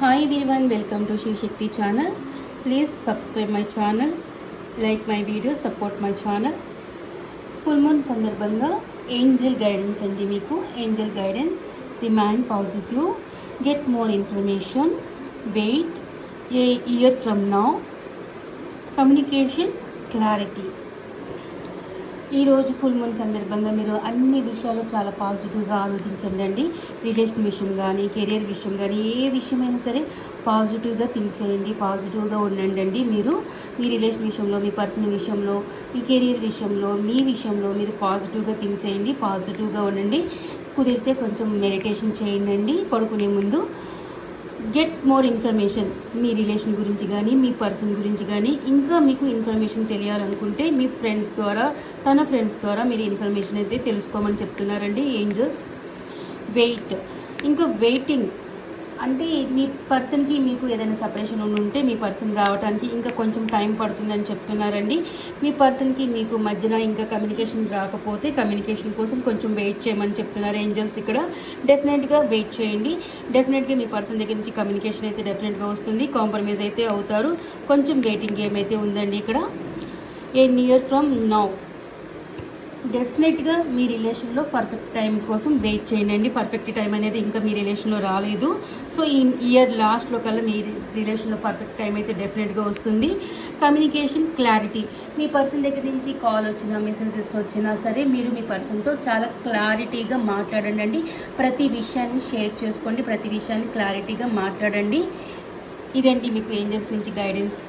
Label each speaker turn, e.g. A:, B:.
A: Hi one welcome to Shivashakti channel please subscribe my channel like my video support my channel full moon సందర్భంగా angel guidance అండి మీకు. Angel guidance remind positive get more information wait a year from now communication clarity ఈరోజు full moon సందర్భంగా మీరు అన్ని విషయాలు చాలా పాజిటివ్గా ఆలోచించండి అండి. రిలేషన్ విషయం కానీ కెరియర్ విషయం కానీ ఏ విషయమైనా సరే పాజిటివ్గా థింక్ చేయండి పాజిటివ్గా ఉండండి అండి మీరు. మీ రిలేషన్ విషయంలో మీ పర్సనల్ విషయంలో మీ కెరియర్ విషయంలో మీ విషయంలో మీరు పాజిటివ్గా థింక్ చేయండి పాజిటివ్గా ఉండండి. కుదిరితే కొంచెం మెడిటేషన్ చేయండి అండి. పడుకునే ముందు గెట్ మోర్ ఇన్ఫర్మేషన్ మీ రిలేషన్ గురించి కానీ మీ పర్సన్ గురించి కానీ ఇంకా మీకు ఇన్ఫర్మేషన్ తెలియాలనుకుంటే మీ ఫ్రెండ్స్ ద్వారా తన ఫ్రెండ్స్ ద్వారా మీరు ఇన్ఫర్మేషన్ అయితే తెలుసుకోమని చెప్తున్నారండి ఏంజస్ వెయిట్ ఇంకా వెయిటింగ్ అంటే మీ పర్సన్కి మీకు ఏదైనా సపరేషన్ ఉండి ఉంటే మీ పర్సన్ రావడానికి ఇంకా కొంచెం టైం పడుతుందని చెప్తున్నారండి. మీ పర్సన్కి మీకు మధ్యన ఇంకా కమ్యూనికేషన్ రాకపోతే కమ్యూనికేషన్ కోసం కొంచెం వెయిట్ చేయమని చెప్తున్నారు ఏంజల్స్ ఇక్కడ. డెఫినెట్గా వెయిట్ చేయండి. డెఫినెట్గా మీ పర్సన్ దగ్గర నుంచి కమ్యూనికేషన్ అయితే డెఫినెట్గా వస్తుంది. కాంప్రమైజ్ అయితే అవుతారు. కొంచెం వెయిటింగ్ గేమ్ అయితే ఉందండి ఇక్కడ. ఏ నియర్ ఫ్రమ్ నౌ డెఫినెట్గా మీ రిలేషన్లో పర్ఫెక్ట్ టైం కోసం వెయిట్ చేయండి. పర్ఫెక్ట్ టైం అనేది ఇంకా మీ రిలేషన్లో రాలేదు. సో ఈ ఇయర్ లాస్ట్లో కల్లా మీ రిలేషన్లో పర్ఫెక్ట్ టైం అయితే డెఫినెట్గా వస్తుంది. కమ్యూనికేషన్ క్లారిటీ మీ పర్సన్ దగ్గర నుంచి కాల్ వచ్చినా మెసేజెస్ వచ్చినా సరే మీరు మీ పర్సన్తో చాలా క్లారిటీగా మాట్లాడండి అండి. ప్రతి విషయాన్ని షేర్ చేసుకోండి. ప్రతి విషయాన్ని క్లారిటీగా మాట్లాడండి. ఇదండి మీకు ఏంజల్స్ నుంచి గైడెన్స్